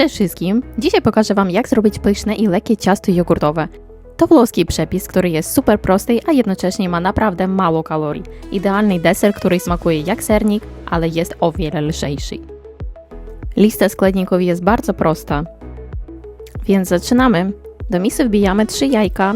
Cześć wszystkim! Dzisiaj pokażę Wam jak zrobić pyszne i lekkie ciasto jogurtowe. To włoski przepis, który jest super prosty, a jednocześnie ma naprawdę mało kalorii. Idealny deser, który smakuje jak sernik, ale jest o wiele lżejszy. Lista składników jest bardzo prosta, więc zaczynamy. Do misy wbijamy 3 jajka,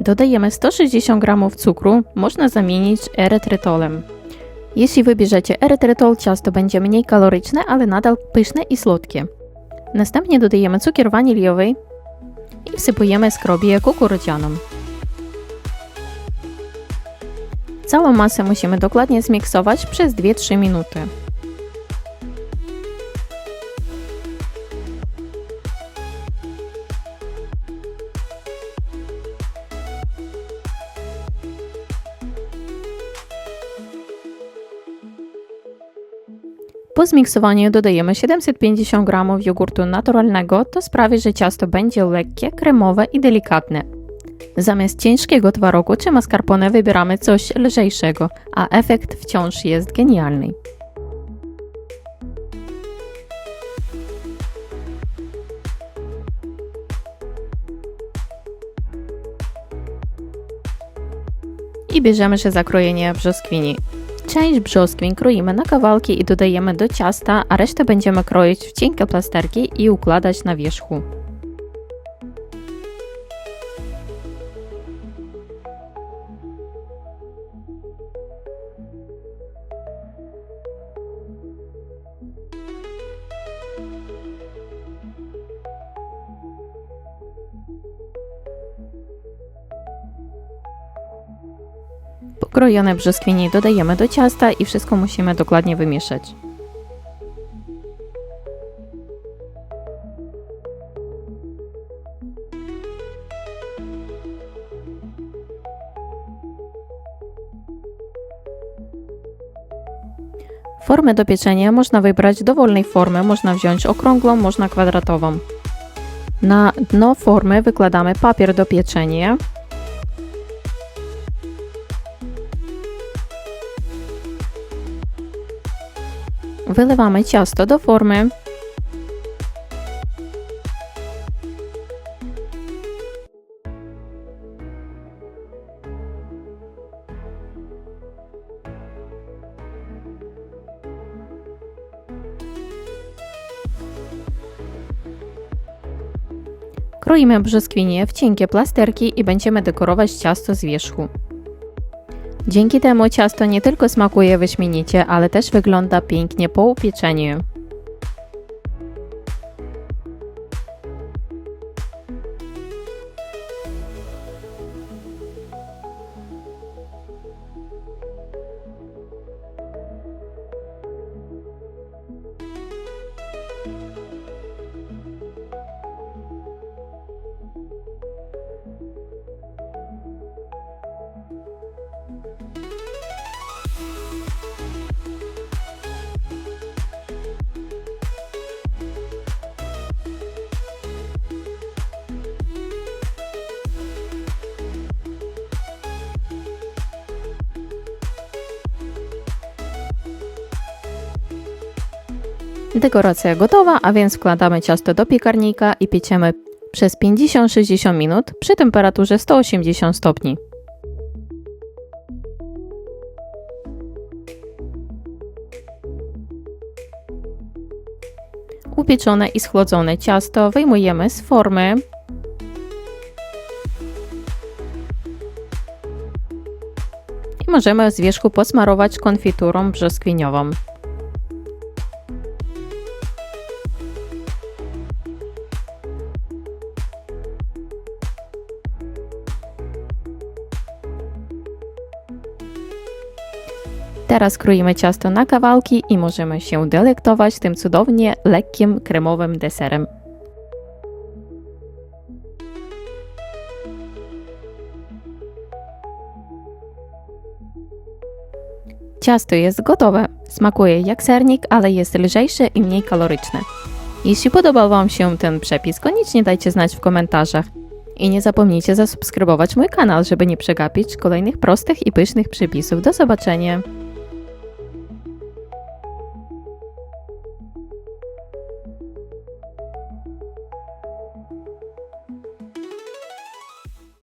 Dodajemy 160 g cukru, można zamienić erytrytolem. Jeśli wybierzecie erytrytol, ciasto będzie mniej kaloryczne, ale nadal pyszne i słodkie. Następnie dodajemy cukier waniliowy i wsypujemy skrobię kukurydzianą. Całą masę musimy dokładnie zmiksować przez 2-3 minuty. Po zmiksowaniu dodajemy 750 g jogurtu naturalnego, to sprawi, że ciasto będzie lekkie, kremowe i delikatne. Zamiast ciężkiego twarogu czy mascarpone wybieramy coś lżejszego, a efekt wciąż jest genialny. I bierzemy się za krojenie brzoskwini. Część brzoskwiń kroimy na kawałki i dodajemy do ciasta, a resztę będziemy kroić w cienkie plasterki i układać na wierzchu. Pokrojone brzoskwinie dodajemy do ciasta i wszystko musimy dokładnie wymieszać. Formę do pieczenia można wybrać dowolnej formy, można wziąć okrągłą, można kwadratową. Na dno formy wykładamy papier do pieczenia, Wylewamy ciasto do formy. Kroimy brzoskwinie w cienkie plasterki i będziemy dekorować ciasto z wierzchu. Dzięki temu ciasto nie tylko smakuje wyśmienicie, ale też wygląda pięknie po upieczeniu. Dekoracja gotowa, a więc wkładamy ciasto do piekarnika i pieciemy przez 50-60 minut przy temperaturze 180 stopni. Upieczone i schłodzone ciasto wyjmujemy z formy i możemy z wierzchu posmarować konfiturą brzoskwiniową. Teraz kroimy ciasto na kawałki i możemy się delektować tym cudownie lekkim kremowym deserem. Ciasto jest gotowe. Smakuje jak sernik, ale jest lżejsze i mniej kaloryczne. Jeśli podobał Wam się ten przepis, koniecznie dajcie znać w komentarzach. I nie zapomnijcie zasubskrybować mój kanał, żeby nie przegapić kolejnych prostych i pysznych przepisów. Do zobaczenia!